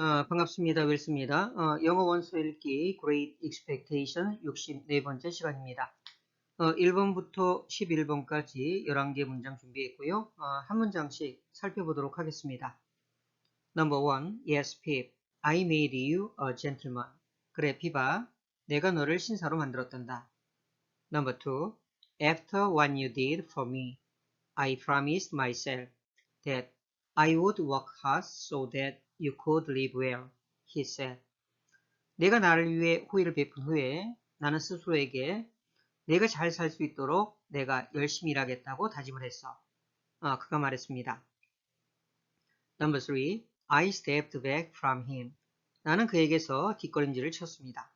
어, 반갑습니다. 윌스입니다. 어, 영어 원서 읽기 Great Expectation 64번째 시간입니다. 어, 1번부터 11번까지 11개 문장 준비했고요. 어, 한 문장씩 살펴보도록 하겠습니다. Number 1. Yes, Pip. I made you a gentleman. 그래, 피바. 내가 너를 신사로 만들었단다. Number 2. After what you did for me, I promised myself that I would work hard so that you could live well, he said. 내가 나를 위해 호의를 베푼 후에 나는 스스로에게 내가 잘 살 수 있도록 내가 열심히 일하겠다고 다짐을 했어. 어, 그가 말했습니다. Number 3. I stepped back from him. 나는 그에게서 뒷걸음질을 쳤습니다.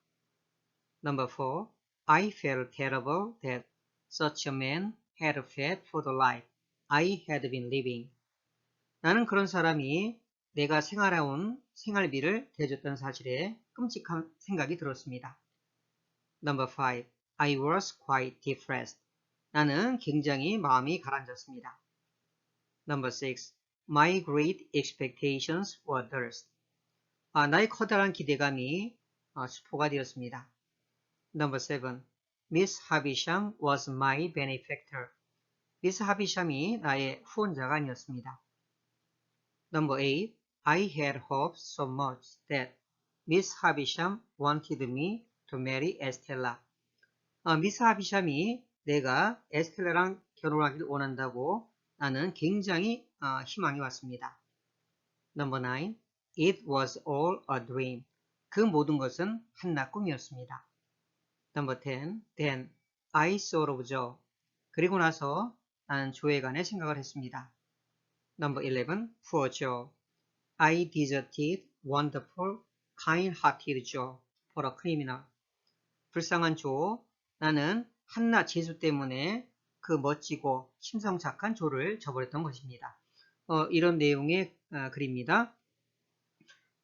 Number 4. I felt terrible that such a man had fed for the life I had been living. 나는 그런 사람이 내가 생활해온 생활비를 대줬던 사실에 끔찍한 생각이 들었습니다. Number 5. I was quite depressed. 나는 굉장히 마음이 가라앉았습니다. Number 6. My great expectations were thirst. 아, 나의 커다란 기대감이 아, 수포가 되었습니다. Number 7. Miss Havisham was my benefactor. 미스 하비샴이 나의 후원자가 아니었습니다. Number 8. I had hoped so much that Miss Havisham wanted me to marry Estella. 어, 미스 하비샴이 내가 에스텔라랑 결혼하기를 원한다고 나는 굉장히 어, 희망이 왔습니다. Number 9. It was all a dream. 그 모든 것은 한낱 꿈이었습니다. Number 10. Then I thought of Joe. 그리고 나서 나는 조에 관해 생각을 했습니다. Number 11. Poor Joe. I deserted wonderful, kind-hearted Joe for a criminal. 불쌍한 조, 나는 한낱 재수 때문에 그 멋지고 심성 착한 조를 저버렸던 것입니다. 어, 이런 내용의 어, 글입니다.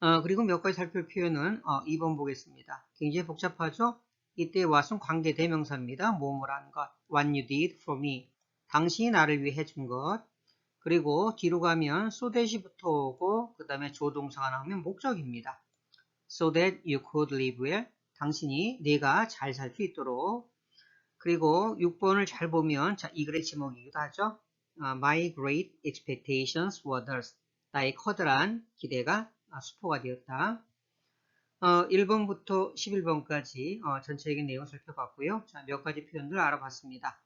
어, 그리고 몇 가지 살펴볼 표현은 2번 어, 보겠습니다. 굉장히 복잡하죠? 이때 왓은 관계 대명사입니다. 뭐뭐라 하는 것. What you did for me. 당신이 나를 위해 해준 것. 그리고 뒤로 가면 so that이부터 오고 그 다음에 조동사가 나오면 목적입니다. So that you could live well. 당신이 내가 잘 살 수 있도록. 그리고 6번을 잘 보면 자, 이 글의 제목이기도 하죠. Uh, My great expectations were theirs. 나의 커다란 기대가 수포가 되었다. 어, 1번부터 11번까지 어, 전체적인 내용을 살펴봤고요. 자, 몇 가지 표현들 알아봤습니다.